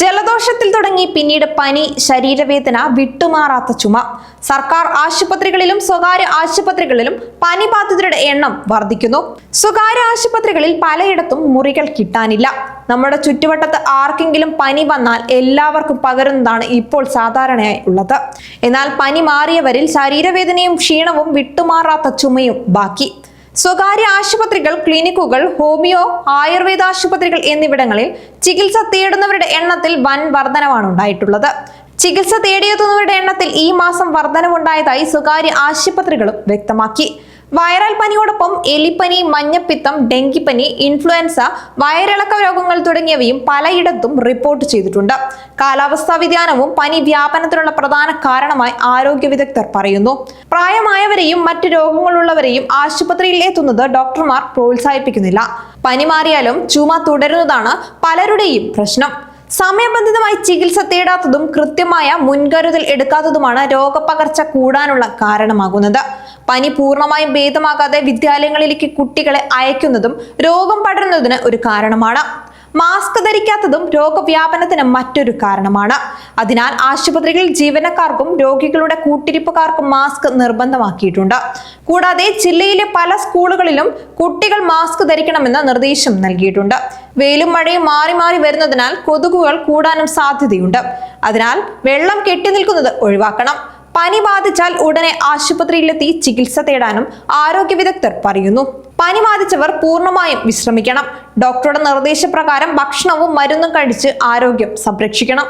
ജലദോഷത്തിൽ തുടങ്ങി പിന്നീട് പനി ശരീരവേദന വിട്ടുമാറാത്ത ചുമ. സർക്കാർ ആശുപത്രികളിലും സ്വകാര്യ ആശുപത്രികളിലും പനി ബാധിതരുടെ എണ്ണം വർദ്ധിക്കുന്നു. സ്വകാര്യ ആശുപത്രികളിൽ പലയിടത്തും മുറികൾ കിട്ടാനില്ല. നമ്മുടെ ചുറ്റുവട്ടത്ത് ആർക്കെങ്കിലും പനി വന്നാൽ എല്ലാവർക്കും പകരുന്നതാണ് ഇപ്പോൾ സാധാരണയായി ഉള്ളത്. എന്നാൽ പനി മാറിയവരിൽ ശരീരവേദനയും ക്ഷീണവും വിട്ടുമാറാത്ത ചുമയും ബാക്കി. സ്വകാര്യ ആശുപത്രികൾ ക്ലിനിക്കുകൾ ഹോമിയോ ആയുർവേദ ആശുപത്രികൾ എന്നിവിടങ്ങളിൽ ചികിത്സ തേടുന്നവരുടെ എണ്ണത്തിൽ വൻ വർധനവാണ് ഉണ്ടായിട്ടുള്ളത്. ചികിത്സ തേടിയെത്തുന്നവരുടെ എണ്ണത്തിൽ ഈ മാസം വർധനവുണ്ടായതായി സ്വകാര്യ ആശുപത്രികളും വ്യക്തമാക്കി. വൈറൽ പനിയോടൊപ്പം എലിപ്പനി മഞ്ഞപ്പിത്തം ഡെങ്കിപ്പനി ഇൻഫ്ലുവൻസ വയറിളക്ക രോഗങ്ങൾ തുടങ്ങിയവയും പലയിടത്തും റിപ്പോർട്ട് ചെയ്തിട്ടുണ്ട്. കാലാവസ്ഥാ വ്യതിയാനവും പനി വ്യാപനത്തിനുള്ള പ്രധാന കാരണമായി ആരോഗ്യ വിദഗ്ധർ പറയുന്നു. പ്രായമായവരെയും മറ്റു രോഗങ്ങളുള്ളവരെയും ആശുപത്രിയിൽ എത്തുന്നത് ഡോക്ടർമാർ പ്രോത്സാഹിപ്പിക്കുന്നില്ല. പനി മാറിയാലും ചുമ തുടരുന്നതാണ് പലരുടെയും പ്രശ്നം. സമയബന്ധിതമായി ചികിത്സ തേടാത്തതും കൃത്യമായ മുൻകരുതൽ എടുക്കാത്തതുമാണ് രോഗപകർച്ച കൂടാനുള്ള കാരണമാകുന്നത്. പനി പൂർണമായും ഭേദമാകാതെ വിദ്യാലയങ്ങളിലേക്ക് കുട്ടികളെ അയക്കുന്നതും രോഗം പടരുന്നതിന് ഒരു കാരണമാണ്. മാസ്ക് ധരിക്കാത്തതും രോഗവ്യാപനത്തിന് മറ്റൊരു കാരണമാണ്. അതിനാൽ ആശുപത്രികളിൽ ജീവനക്കാർക്കും രോഗികളുടെ കൂട്ടിരിപ്പുകാർക്കും മാസ്ക് നിർബന്ധമാക്കിയിട്ടുണ്ട്. കൂടാതെ ജില്ലയിലെ പല സ്കൂളുകളിലും കുട്ടികൾ മാസ്ക് ധരിക്കണമെന്ന് നിർദ്ദേശം നൽകിയിട്ടുണ്ട്. വെയിലും മഴയും മാറി മാറി വരുന്നതിനാൽ കൊതുകുകൾ കൂടാനും സാധ്യതയുണ്ട്. അതിനാൽ വെള്ളം കെട്ടി നിൽക്കുന്നത് ഒഴിവാക്കണം. പനി ബാധിച്ചാൽ ഉടനെ ആശുപത്രിയിലെത്തി ചികിത്സ തേടാനും ആരോഗ്യ വിദഗ്ധർ പറയുന്നു. പനി ബാധിച്ചവർ പൂർണമായും വിശ്രമിക്കണം. ഡോക്ടറുടെ നിർദ്ദേശപ്രകാരം ഭക്ഷണവും മരുന്നും കഴിച്ച് ആരോഗ്യം സംരക്ഷിക്കണം.